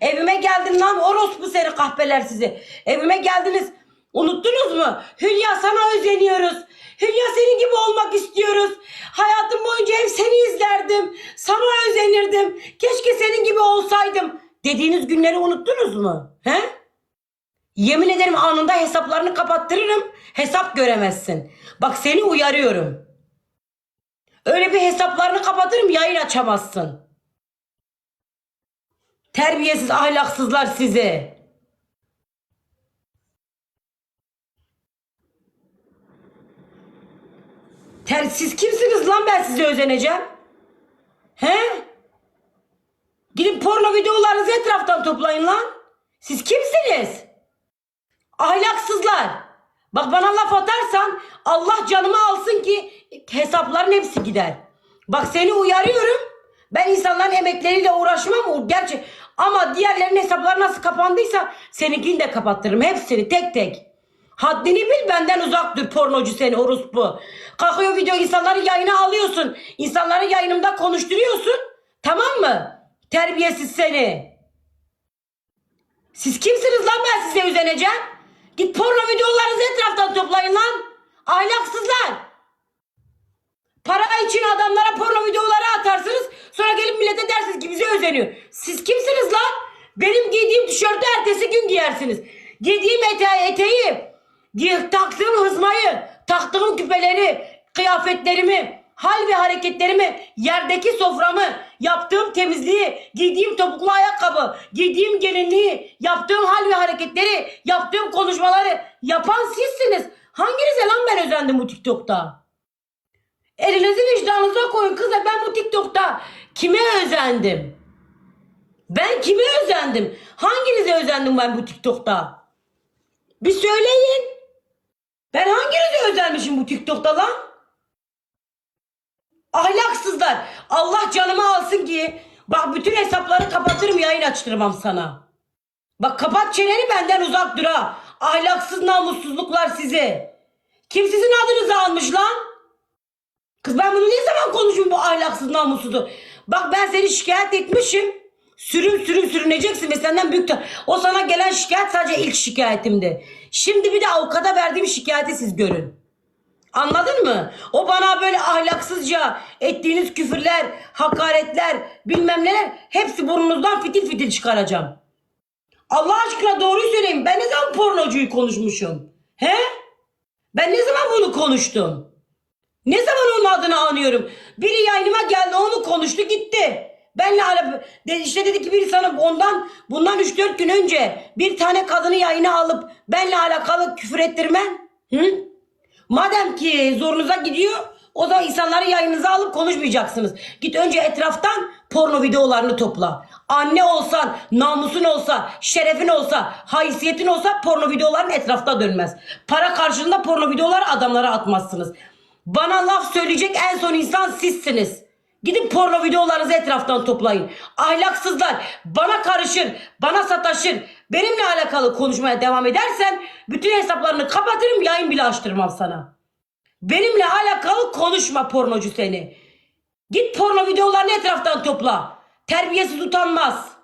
Evime geldin lan orospu seni kahpeler sizi. Evime geldiniz. Unuttunuz mu? Hülya sana özeniyoruz. Hülya senin gibi olmak istiyoruz. Hayatım boyunca hep seni izlerdim. Sana özenirdim. Keşke senin gibi olsaydım. Dediğiniz günleri unuttunuz mu? He? Yemin ederim anında hesaplarını kapattırırım. Hesap göremezsin. Bak seni uyarıyorum. Öyle bir hesaplarını kapatırım yayın açamazsın. Terbiyesiz ahlaksızlar sizi. Ter, siz kimsiniz lan ben size özeneceğim? He? Gidin porno videolarınızı etraftan toplayın lan. Siz kimsiniz? Ahlaksızlar. Bak bana laf atarsan Allah canımı alsın ki hesapların hepsi gider. Bak seni uyarıyorum. Ben insanların emekleriyle uğraşmam. Gerçi ama diğerlerinin hesapları nasıl kapandıysa seninkini de kapattırırım. Hepsini tek tek. Haddini bil benden uzak dur pornocu seni orospu. Kalkıyor video insanları yayına alıyorsun. İnsanları yayınımda konuşturuyorsun. Tamam mı? Terbiyesiz seni. Siz kimsiniz lan ben size özeneceğim? Git porno videolarınızı etraftan toplayın lan. Ahlaksızlar. Para için adamlara porno atarsınız. Sonra gelip millete dersiniz ki bize özeniyor. Siz kimsiniz lan? Benim giydiğim tişörtü ertesi gün giyersiniz. Giydiğim eteği, eteği taktığım hızmayı, taktığım küpeleri, kıyafetlerimi, hal ve hareketlerimi, yerdeki soframı, yaptığım temizliği, giydiğim topuklu ayakkabı, giydiğim gelinliği, yaptığım hal ve hareketleri, yaptığım konuşmaları yapan sizsiniz. Hanginize lan ben özendim bu TikTok'ta? Elinizi vicdanınıza koyun kızlar ben bu TikTok'ta kime özendim? Ben kime özendim? Hanginize özendim ben bu TikTok'ta? Bir söyleyin. Ben hanginize özenmişim bu TikTok'ta lan? Ahlaksızlar. Allah canımı alsın ki bak bütün hesapları kapatırım yayın açtırmam sana. Bak kapat çeneni benden uzak dur ha. Ahlaksız namussuzluklar sizi. Kim sizin adınızı almış lan? Kız ben bunu ne zaman konuşayım bu ahlaksız namussuzu? Bak ben seni şikayet etmişim. Sürün sürün sürüneceksin ve senden büyük... O sana gelen şikayet sadece ilk şikayetimdi. Şimdi bir de avukata verdiğim şikayeti siz görün. Anladın mı? O bana böyle ahlaksızca ettiğiniz küfürler, hakaretler, bilmem neler hepsi burnunuzdan fitil fitil çıkaracağım. Allah aşkına doğruyu söyleyin. Ben ne zaman pornocuyu konuşmuşum? He? Ben ne zaman bunu konuştum? Ne zaman onun adını anıyorum? Biri yayınıma geldi onu konuştu gitti. Benle de, işte dedi ki biri sana ondan bundan 3-4 gün önce bir tane kadını yayına alıp benle alakalı küfür ettirmen. Hı? Madem ki zorunuza gidiyor o zaman insanları yayınınıza alıp konuşmayacaksınız. Git önce etraftan porno videolarını topla. Anne olsan, namusun olsa, şerefin olsa, haysiyetin olsa porno videoların etrafta dönmez. Para karşılığında porno videoları adamlara atmazsınız. Bana laf söyleyecek en son insan sizsiniz. Gidin porno videolarınızı etraftan toplayın. Ahlaksızlar bana karışır, bana sataşır. Benimle alakalı konuşmaya devam edersen bütün hesaplarını kapatırım yayın bile açtırmam sana. Benimle alakalı konuşma pornocu seni. Git porno videolarını etraftan topla. Terbiyesiz utanmaz.